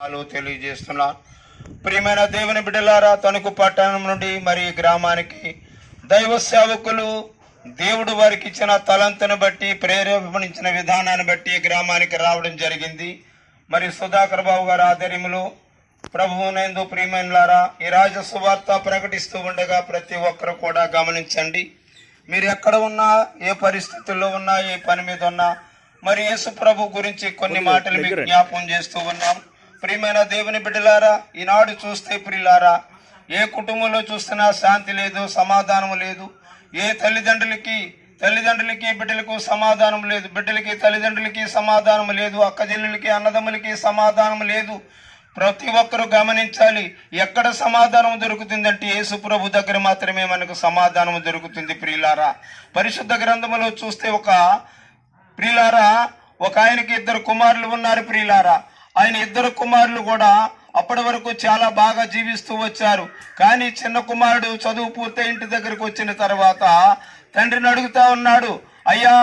వాళ్ళు తెలియజేస్తున్నారు ప్రియమైన దేవుని బిడ్డలారా తణుకు పట్టణం నుండి మరి గ్రామానికి దైవ సేవకులు దేవుడు వారికి ఇచ్చిన తలంతును బట్టి ప్రేరేపించిన విధానాన్ని బట్టి గ్రామానికి రావడం జరిగింది. మరి సుధాకర్ బాబు గారి ఆధ్వర్యంలో ప్రభువునందు ప్రియమైనలారా ఈ రాజ సువార్త ప్రకటిస్తూ ఉండగా ప్రతి ఒక్కరు కూడా గమనించండి. మీరు ఎక్కడ ఉన్నా ఏ పరిస్థితుల్లో ఉన్నా ఏ పని మీద ఉన్నా మరి యేసు ప్రభు గురించి కొన్ని మాటలు మీకు జ్ఞాపకం చేస్తూ ఉన్నాం. ప్రియమైన దేవుని బిడ్డలారా ఈనాడు చూస్తే ప్రియులారా ఏ కుటుంబంలో చూస్తున్నా శాంతి లేదు సమాధానం లేదు. ఏ తల్లిదండ్రులకి తల్లిదండ్రులకి బిడ్డలకు సమాధానం లేదు. బిడ్డలకి తల్లిదండ్రులకి సమాధానం లేదు. అక్కజల్లులకి అన్నదమ్ములకి సమాధానం లేదు. ప్రతి ఒక్కరూ గమనించాలి ఎక్కడ సమాధానం దొరుకుతుందంటే యేసు ప్రభు దగ్గర మాత్రమే మనకు సమాధానం దొరుకుతుంది ప్రియులారా. పరిశుద్ధ గ్రంథములో చూస్తే ఒక ప్రియులారా ఒక ఆయనకి ఇద్దరు కుమారులు ఉన్నారు ప్రియులారా. ఆయన ఇద్దరు కుమారులు కూడా అప్పటి వరకు చాలా బాగా జీవిస్తూ వచ్చారు. కానీ చిన్న కుమారుడు చదువు పూర్తి ఇంటి దగ్గరకు వచ్చిన తర్వాత తండ్రిని అడుగుతా ఉన్నాడు అయ్యా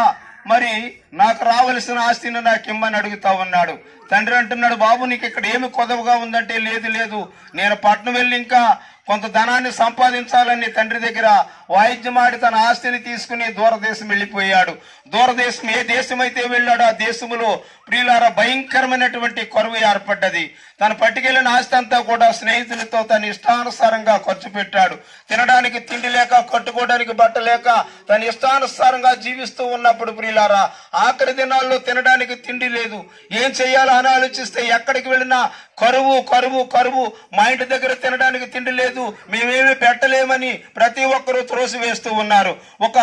మరి నాకు రావలసిన ఆస్తిని నాకు ఇమ్మని అడుగుతా ఉన్నాడు. తండ్రి అంటున్నాడు బాబు నీకు ఇక్కడ ఏమి కొదవగా ఉందంటే లేదు లేదు. నేను పట్నం వెళ్ళి ఇంకా కొంత ధనాన్ని సంపాదించాలని తండ్రి దగ్గర వాయిద్యమాడి తన ఆస్తిని తీసుకుని దూరదేశం వెళ్ళిపోయాడు. దూరదేశం ఏ దేశం అయితే వెళ్ళాడో ఆ దేశంలో ప్రియులార భయంకరమైనటువంటి కొరవు ఏర్పడ్డది. తను పట్టుకెళ్ళిన ఆస్తి అంతా కూడా స్నేహితులతో తన ఇష్టానుసారంగా ఖర్చు పెట్టాడు. తినడానికి తిండి లేక కట్టుకోవడానికి బట్ట లేక తన ఇష్టానుసారంగా జీవిస్తూ ఉన్నప్పుడు ప్రియులారా ఆఖరి దినాల్లో తినడానికి తిండి లేదు. ఏం చేయాలో అని ఆలోచిస్తే ఎక్కడికి వెళ్ళినా కరువు కరువు కరువు. మా ఇంటి దగ్గర తినడానికి తిండి లేదు. మేమేమి పెట్టలేమని ప్రతి ఒక్కరూ త్రోసి వేస్తూ ఉన్నారు. ఒక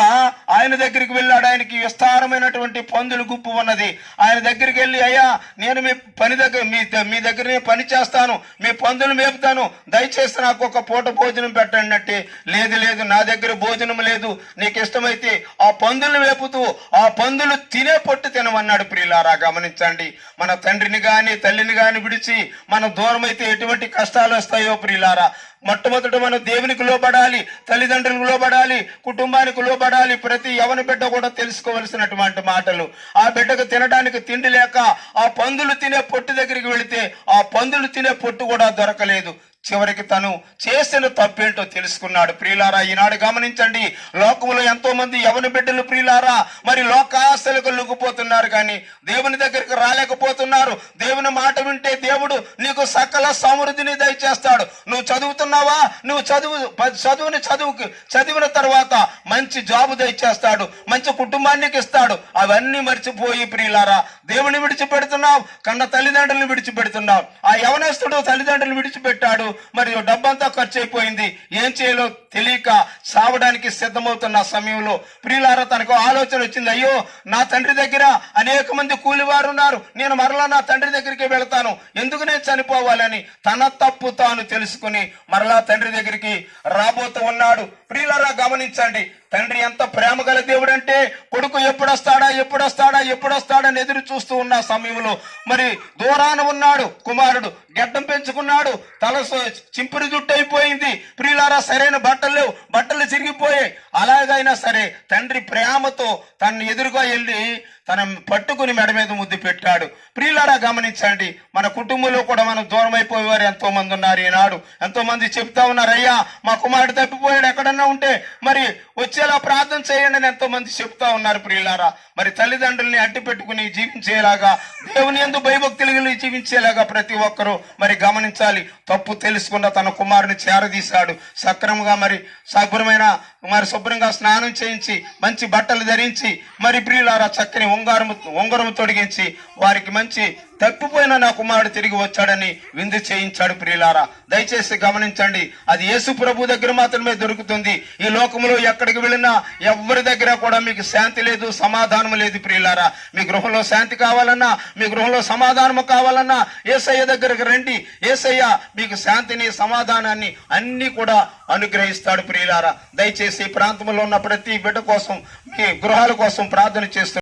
ఆయన దగ్గరికి వెళ్ళాడు. ఆయనకి విస్తారమైనటువంటి పందులు గుంపు ఉన్నది. ఆయన దగ్గరికి వెళ్ళి అయ్యా నేను మీ పని దగ్గర మీ మీ దగ్గర పని చేస్తాను. మీ పందులు మేపుతాను. దయచేసి నాకు ఒక పూట భోజనం పెట్టండి అంటే లేదు లేదు నా దగ్గర భోజనం లేదు. నీకు ఇష్టమైతే ఆ పందులు మేపుతూ ఆ పందులు తినే పొట్టు తినమన్నాడు. ప్రియులారా గమనించండి. మన తండ్రిని కానీ తల్లిని కానీ విడిచి మనం దూరం అయితే ఎటువంటి కష్టాలు వస్తాయో ప్రియులారా? మొట్టమొదట మనం దేవునికి లోబడాలి తల్లిదండ్రులకు లోబడాలి కుటుంబానికి లోబడాలి ప్రతి యవన బిడ్డ కూడా తెలుసుకోవలసినటువంటి మాటలు. ఆ బిడ్డకు తినడానికి తిండి లేక ఆ పందులు తినే పొట్టు దగ్గరికి వెళితే ఆ పందులు తినే పొట్టు కూడా దొరకలేదు. చివరికి తను చేసిన తప్పేంటో తెలుసుకున్నాడు. ప్రియులారా ఈనాడు గమనించండి లోకములో ఎంతో మంది ఎవరి బిడ్డలు ప్రియులారా మరి లోకాశలకు లొంగిపోతున్నారు కానీ దేవుని దగ్గరికి రాలేకపోతున్నారు. దేవుని మాట వింటే దేవుడు నీకు సకల సమృద్ధిని దయచేస్తాడు. నువ్వు చదువుతున్నావా? నువ్వు చదువు చదువుని చదువుకి చదివిన తర్వాత మంచి జాబు దయచేస్తాడు మంచి కుటుంబానికి ఇస్తాడు. అవన్నీ మర్చిపోయి ప్రియులారా దేవుని విడిచిపెడుతున్నావు కన్న తల్లిదండ్రులను విడిచిపెడుతున్నావు. ఆ యవనస్తుడు తల్లిదండ్రులు విడిచిపెట్టాడు. మరియు డబ్బంతా ఖర్చు అయిపోయింది ఏం చేయాలో తెలియక సావడానికి సిద్ధమవుతున్న సమయంలో ప్రియులారా తనకు ఆలోచన వచ్చింది. అయ్యో నా తండ్రి దగ్గర అనేక మంది కూలివారు ఉన్నారు. నేను మరలా నా తండ్రి దగ్గరికి వెళ్తాను. ఎందుకు నేను చనిపోవాలని తన తప్పు తాను తెలుసుకుని మరలా తండ్రి దగ్గరికి రాబోతూ ఉన్నాడు. ప్రియులారా గమనించండి. తండ్రి ఎంత ప్రేమ గల దేవుడు అంటే కొడుకు ఎప్పుడొస్తాడా ఎప్పుడొస్తాడా ఎప్పుడొస్తాడా అని ఎదురు చూస్తూ ఉన్న సమయంలో మరి దూరాన ఉన్నాడు. కుమారుడు గడ్డం పెంచుకున్నాడు. తల సో- చింపురి జుట్టు అయిపోయింది. ప్రియులారా సరైన బట్టలు లేవు. బట్టలు చిరిగిపోయాయి. అలాగైనా సరే తండ్రి ప్రేమతో తను ఎదురుగా వెళ్ళి తన పట్టుకుని మెడ మీద ముద్దు పెట్టాడు. ప్రియులారా గమనించండి. మన కుటుంబంలో కూడా మనం దూరం అయిపోయేవారు ఎంతో మంది ఉన్నారు ఈనాడు. ఎంతో మంది చెప్తా ఉన్నారు అయ్యా మా కుమారుడు తప్పిపోయాడు ఎక్కడన్నా ఉంటే మరి వచ్చేలా ప్రార్థన చేయండి అని ఎంతో మంది చెప్తా ఉన్నారు ప్రియులారా. మరి తల్లిదండ్రుల్ని అడ్డు పెట్టుకుని జీవించేలాగా దేవుని ఎందు భయభక్తులు జీవించేలాగా ప్రతి ఒక్కరూ మరి గమనించాలి. తప్పు తెలుసుకున్న తన కుమారుని చేరదీశాడు. సక్రమంగా మరి శుభ్రమైన మరి శుభ్రంగా స్నానం చేయించి మంచి బట్టలు ధరించి మరి ప్రియులారా చక్కని ఉంగారము ఉంగరము తొడిగించి వారికి మంచి తప్పిపోయిన నా కుమారుడు తిరిగి వచ్చాడని విందు చేయించాడు ప్రియులారా. దయచేసి గమనించండి అది యేసు ప్రభు దగ్గర మాత్రమే దొరుకుతుంది. ఈ లోకంలో ఎక్కడికి వెళ్ళినా ఎవరి దగ్గర కూడా మీకు శాంతి లేదు సమాధానం లేదు ప్రియులారా. మీ గృహంలో శాంతి కావాలన్నా మీ గృహంలో సమాధానం కావాలన్నా ఏసయ్య దగ్గరకు రండి. ఏసయ్య మీకు శాంతిని సమాధానాన్ని అన్ని కూడా అనుగ్రహిస్తాడు ప్రియులారా. దయచేసి ఈ ప్రాంతంలో ఉన్న ప్రతి బిడ్డ కోసం మీ గృహాల కోసం ప్రార్థన చేస్తున్నారు